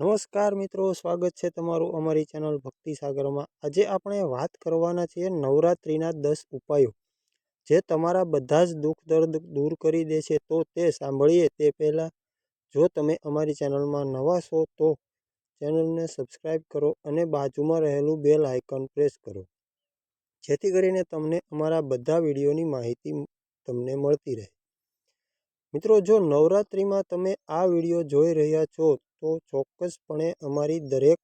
નમસ્કાર મિત્રો, સ્વાગત છે તમારું અમારી ચેનલ ભક્તિ સાગરમાં. આજે આપણે વાત કરવાના છીએ નવરાત્રિના દસ ઉપાયો. જે તમારા બધા જ દુઃખ દર્દ દૂર કરી દે છે, તો તે સાંભળીએ. તે પહેલાં જો તમે અમારી ચેનલમાં નવા છો, તો ચેનલને સબસ્ક્રાઈબ કરો અને બાજુમાં રહેલું બેલ આઇકન પ્રેસ કરો. જેથી કરીને તમને અમારા બધા વિડીયોની માહિતી તમને મળતી રહે. મિત્રો, જો નવરાત્રિમાં તમે આ વીડિયો જોઈ રહ્યા છો, તો ચોક્કસપણે અમારી દરેક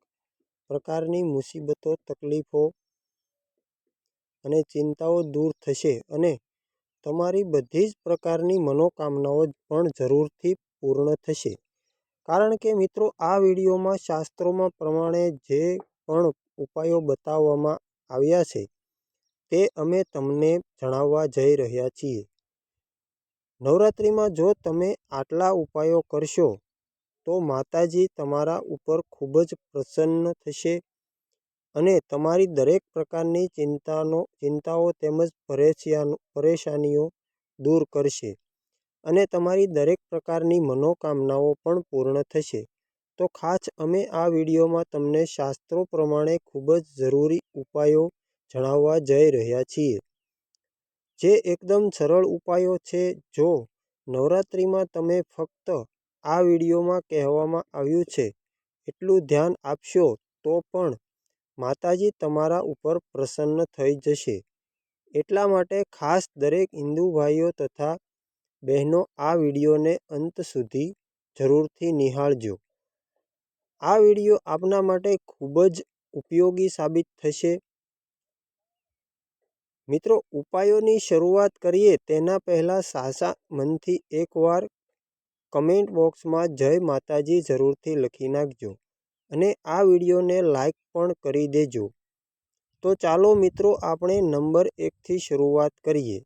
પ્રકારની મુસીબતો, તકલીફો અને ચિંતાઓ દૂર થશે અને તમારી બધી જ પ્રકારની મનોકામનાઓ પણ જરૂરથી પૂર્ણ થશે. કારણ કે મિત્રો, આ વિડીયોમાં શાસ્ત્રોમાં પ્રમાણે જે પણ ઉપાયો બતાવવામાં આવ્યા છે, તે અમે તમને જણાવવા જઈ રહ્યા છીએ. નવરાત્રિમાં જો તમે આટલા ઉપાયો કરશો, તો માતાજી તમારા ઉપર ખૂબ જ પ્રસન્ન થશે અને તમારી દરેક પ્રકારની ચિંતાનો, ચિંતાઓ તેમજ પરેશાનીઓ દૂર કરશે અને તમારી દરેક પ્રકારની મનોકામનાઓ પણ પૂર્ણ થશે. તો ખાસ અમે આ વિડીયોમાં તમને શાસ્ત્રો પ્રમાણે ખૂબ જ જરૂરી ઉપાયો જણાવવા જઈ રહ્યા છીએ. જે એકદમ સરળ ઉપાયો છે. જો નવરાત્રિમાં તમે ફક્ત આ વિડીયોમાં કહેવામાં આવ્યું છે, એટલું ધ્યાન આપશો તો પણ માતાજી તમારા ઉપર પ્રસન્ન થઈ જશે. એટલા માટે ખાસ દરેક હિન્દુ ભાઈઓ તથા બહેનો આ વિડીયોને અંત સુધી જરૂરથી નિહાળજો. આ વીડિયો આપના માટે ખૂબ જ ઉપયોગી સાબિત થશે. મિત્રો, ઉપાયોની શરૂઆત કરીએ તેના પહેલાં સાસા મનથી એકવાર કમેન્ટ બોક્સમાં જય માતાજી જરૂરથી લખી નાખજો અને આ વિડીયોને લાઈક પણ કરી દેજો. તો ચાલો મિત્રો, આપણે નંબર એકથી શરૂઆત કરીએ.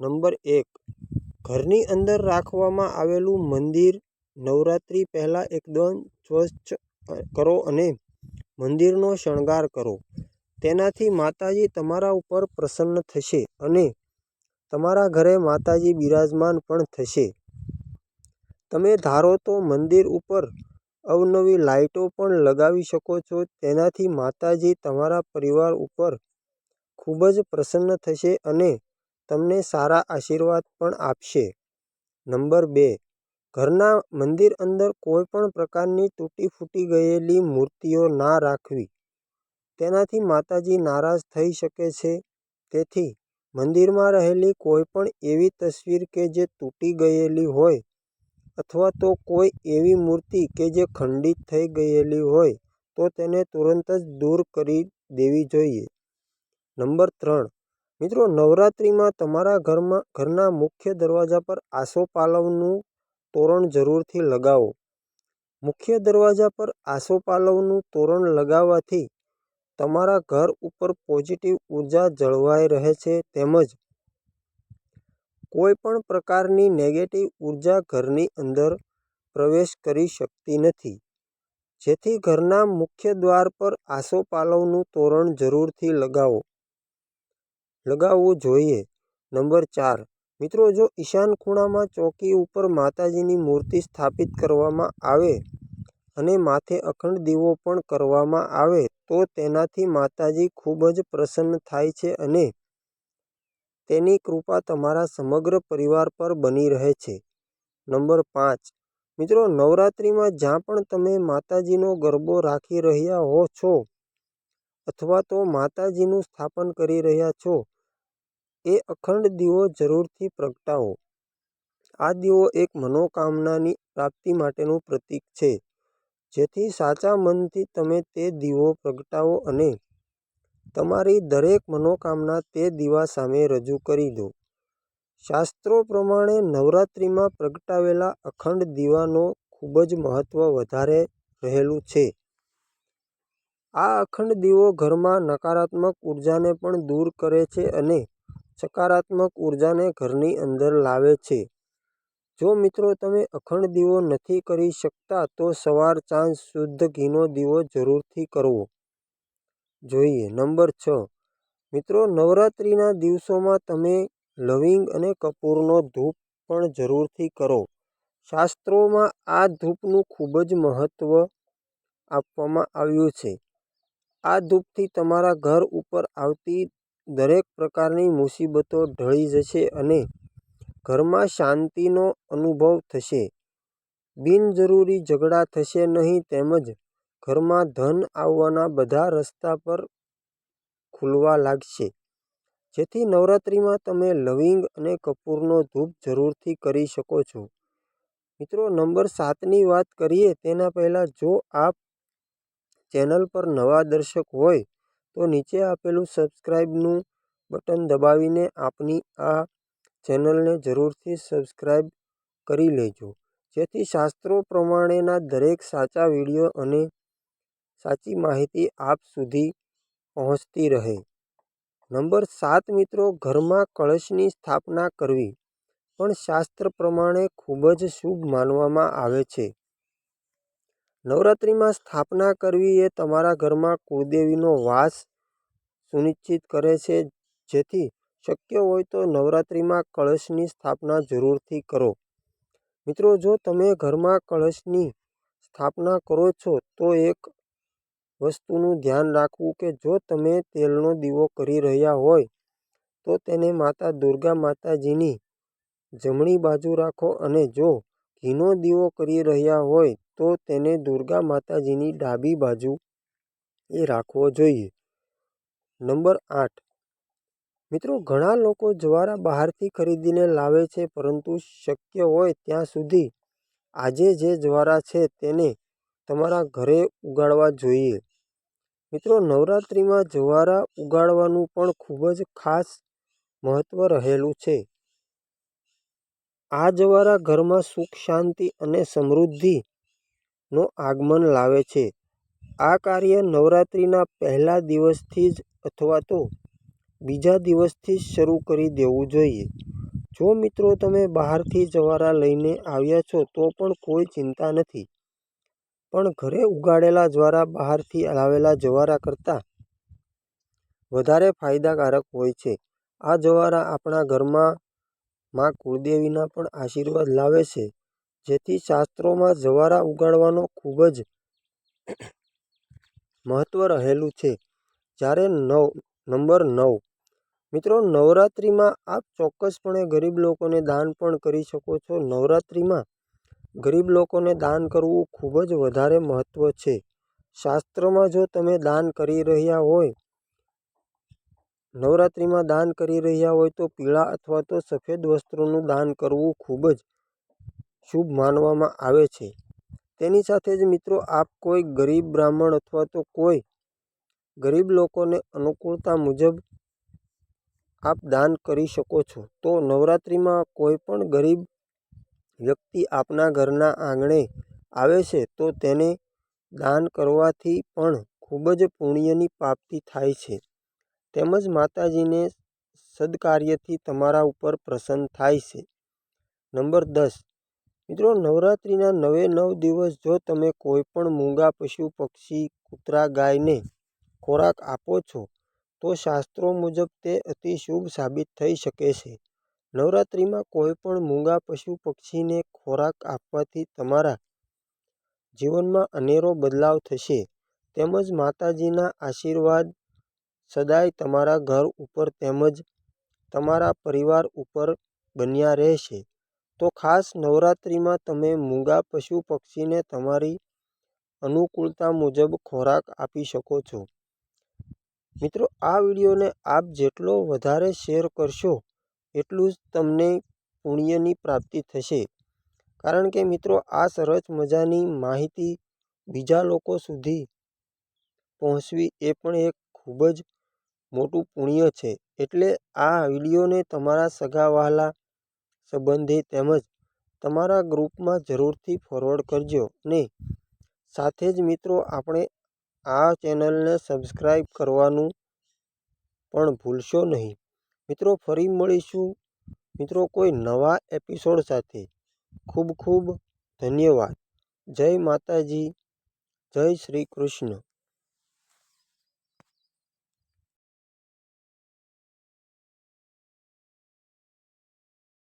નંબર એક. ઘરની અંદર રાખવામાં આવેલું મંદિર નવરાત્રિ પહેલાં એકદમ સ્વચ્છ કરો અને મંદિરનો શણગાર કરો. તેનાથી માતાજી તમારા ઉપર પ્રસન્ન થશે અને તમારા ઘરે માતાજી બિરાજમાન પણ થશે. તમે ધારો તો મંદિર ઉપર અવનવી લાઈટો પણ લગાવી શકો છો, તેનાથી માતાજી તમારા પરિવાર ઉપર ખૂબ જ પ્રસન્ન થશે અને તમને સારા આશીર્વાદ પણ આપશે. નંબર બે, ઘરના મંદિર અંદર કોઈ પણ પ્રકારની તૂટી ફૂટી ગયેલી મૂર્તિઓ ના રાખવી. તેનાથી માતાજી નારાજ થઈ શકે છે. તેથી, મંદિરમાં રહેલી કોઈ પણ એવી તસવીર કે જે તૂટી ગયેલી હોય અથવા તો કોઈ એવી મૂર્તિ કે જે ખંડિત થઈ ગયેલી હોય, તો તેને તુરંત જ દૂર કરી દેવી જોઈએ. નંબર ત્રણ. મિત્રો, નવરાત્રિમાં તમારા ઘરમાં, ઘરના મુખ્ય દરવાજા પર આસોપાલવનું તોરણ જરૂરથી લગાવો. મુખ્ય દરવાજા પર આસોપાલવનું તોરણ લગાવવાથી તમારા ઘર ઉપર પોઝિટિવ ઊર્જા જળવાઈ રહે છે તેમજ કોઈ પણ પ્રકારની નેગેટિવ ઊર્જા ઘરની અંદર પ્રવેશ કરી શકતી નથી. જેથી ઘરના મુખ્ય દ્વાર પર આસોપાલવનું તોરણ જરૂરથી લગાવો. લગાવવું જોઈએ. નંબર ચાર. મિત્રો, જો ઈશાન ખૂણામાં ચોકી ઉપર માતાજીની મૂર્તિ સ્થાપિત કરવામાં આવે અને માથે અખંડ દીવો પણ કરવામાં આવે તો તેનાથી માતાજી ખૂબ જ પ્રસન્ન થાય છે અને તેની કૃપા તમારા સમગ્ર પરિવાર પર બની રહે છે. નંબર પાંચ. મિત્રો, નવરાત્રિમાં જ્યાં પણ તમે માતાજીનો ગરબો રાખી રહ્યા હો છો અથવા તો માતાજીનું સ્થાપન કરી રહ્યા છો, એ અખંડ દીવો જરૂરથી પ્રગટાવો. આ દીવો એક મનોકામનાની પ્રાપ્તિ માટેનું પ્રતીક છે. જેથી સાચા મનથી તમે તે દીવો પ્રગટાવો અને તમારી દરેક મનોકામના તે દીવા સામે રજૂ કરી દો. શાસ્ત્રો પ્રમાણે નવરાત્રિમાં પ્રગટાવેલા અખંડ દીવાનો ખૂબ જ મહત્ત્વ વધારે રહેલું છે. આ અખંડ દીવો ઘરમાં નકારાત્મક ઉર્જાને પણ દૂર કરે છે અને સકારાત્મક ઉર્જાને ઘરની અંદર લાવે છે. જો મિત્રો તમે અખંડ દીવો નથી કરી શકતા, તો સવાર સાંજ શુદ્ધ ઘીનો દીવો જરૂરથી કરવો. જોઈએ, નંબર છ. મિત્રો, નવરાત્રિના દિવસોમાં તમે લવિંગ અને કપૂરનો ધૂપ પણ જરૂરથી કરો. શાસ્ત્રોમાં આ ધૂપનું ખૂબ જ મહત્ત્વ આપવામાં આવ્યું છે. આ ધૂપથી તમારા ઘર ઉપર આવતી દરેક પ્રકારની મુસીબતો ઢળી જશે અને ઘરમાં શાંતિનો અનુભવ થશે. બિનજરૂરી ઝઘડા થશે નહીં તેમજ ઘરમાં ધન આવવાના બધા રસ્તા પર ખુલવા લાગશે. જેથી નવરાત્રિમાં તમે લવિંગ અને કપૂરનો ધૂપ જરૂરથી કરી શકો છો. મિત્રો, નંબર સાતની વાત કરીએ તેના પહેલાં જો આપ ચેનલ પર નવા દર્શક હોય તો નીચે આપેલું સબસ્ક્રાઈબનું બટન દબાવીને આપની આ ચેનલને જરૂરથી સબસ્ક્રાઇબ કરી લેજો. જેથી શાસ્ત્રો પ્રમાણેના દરેક સાચા વીડિયો અને સાચી માહિતી આપ સુધી પહોંચતી રહે. નંબર સાત મિત્રો, ઘરમાં કળશની સ્થાપના કરવી પણ શાસ્ત્ર પ્રમાણે ખૂબ જ શુભ માનવામાં આવે છે. નવરાત્રિમાં સ્થાપના કરવી એ તમારા ઘરમાં કુળદેવીનો વાસ સુનિશ્ચિત કરે છે, જેથી શક્ય હોય તો નવરાત્રિમાં કળશની સ્થાપના જરૂરથી કરો. મિત્રો, જો તમે ઘરમાં કળશની સ્થાપના કરો છો, તો એક વસ્તુનું ધ્યાન રાખવું કે જો તમે તેલનો દીવો કરી રહ્યા હોય, તો તેને માતા દુર્ગા માતાજીની જમણી બાજુ રાખો અને જો ઘીનો દીવો કરી રહ્યા હોય, તો તેને દુર્ગા માતાજીની ડાબી બાજુ એ રાખવો જોઈએ. નંબર આઠ. મિત્રો, ઘણા લોકો જ્વારા બહારથી ખરીદીને લાવે છે, પરંતુ શક્ય હોય ત્યાં સુધી આજે જે જવારા છે તેને તમારા ઘરે ઉગાડવા જોઈએ. મિત્રો, નવરાત્રિમાં જવારા ઉગાડવાનું પણ ખૂબ જ ખાસ મહત્ત્વ રહેલું છે. આ જવારા ઘરમાં સુખ, શાંતિ અને સમૃદ્ધિનો આગમન લાવે છે. આ કાર્ય નવરાત્રિના પહેલા દિવસથી જ અથવા તો બીજા દિવસથી જ શરૂ કરી દેવું જોઈએ. જો મિત્રો તમે બહારથી જવારા લઈને આવ્યા છો, તો પણ કોઈ ચિંતા નથી. પણ ઘરે ઉગાડેલા જવારા બહારથી લાવેલા જવારા કરતાં વધારે ફાયદાકારક હોય છે. આ જવારા આપણા ઘરમાં માં કુળદેવીના પણ આશીર્વાદ લાવે છે, જેથી શાસ્ત્રોમાં જવારા ઉગાડવાનો ખૂબ જ મહત્વ રહેલું છે. જ્યારે નવ, નંબર નવ મિત્રો, નવરાત્રિમાં આપ ચોક્કસપણે ગરીબ લોકોને દાન પણ કરી શકો છો. નવરાત્રિમાં ગરીબ લોકોને દાન કરવું ખૂબ જ વધારે મહત્ત્વ છે. શાસ્ત્રમાં જો તમે દાન કરી રહ્યા હોય, નવરાત્રિમાં દાન કરી રહ્યા હોય તો પીળા અથવા તો સફેદ વસ્ત્રોનું દાન કરવું ખૂબ જ શુભ માનવામાં આવે છે. તેની સાથે જ મિત્રો, આપ કોઈ ગરીબ બ્રાહ્મણ અથવા તો કોઈ ગરીબ લોકોને અનુકૂળતા મુજબ આપ દાન કરી શકો છો. તો નવરાત્રિમાં કોઈ પણ ગરીબ વ્યક્તિ આપના ઘરના આંગણે આવે છે, તો તેને દાન કરવાથી પણ ખૂબ જ પુણ્યની પ્રાપ્તિ થાય છે. તેમજ માતાજીને સદકાર્યથી તમારા ઉપર પ્રસન્ન થાય છે. નંબર દસ. મિત્રો, નવરાત્રિના નવે નવ દિવસ જો તમે કોઈ પણ મૂંગા પશુ પક્ષી, કૂતરા, ગાયને ખોરાક આપો છો તો શાસ્ત્રો મુજબ તે અતિ શુભ સાબિત થઈ શકે છે. નવરાત્રિમાં કોઈ પણ મૂંગા પશુ પક્ષીને ખોરાક આપવાથી તમારા જીવનમાં અનેરો બદલાવ થશે. તેમજ માતાજીના આશીર્વાદ સદાય તમારા ઘર ઉપર તેમજ તમારા પરિવાર ઉપર બન્યા રહેશે. તો ખાસ નવરાત્રિમાં તમે મૂંગા પશુ પક્ષીને તમારી અનુકૂળતા મુજબ ખોરાક આપી શકો છો. મિત્રો, આ વિડીયોને આપ જેટલો વધારે શેર કરશો, એટલું જ તમને પુણ્યની પ્રાપ્તિ થશે. કારણ કે મિત્રો, આ સરસ મજાની માહિતી બીજા લોકો સુધી પહોંચવી એ પણ એક ખૂબ જ મોટું પુણ્ય છે. એટલે આ વિડીયોને તમારા સગા વહાલા સંબંધી તેમજ તમારા ગ્રુપમાં જરૂરથી ફોરવર્ડ કરજો ને. સાથે જ મિત્રો, આપણે આ ચેનલને સબસ્ક્રાઈબ કરવાનું પણ ભૂલશો નહીં. મિત્રો, ફરી મળીશું. મિત્રો, કોઈ નવા એપિસોડ સાથે. ખૂબ ખૂબ ધન્યવાદ. જય માતાજી. જય શ્રી કૃષ્ણ.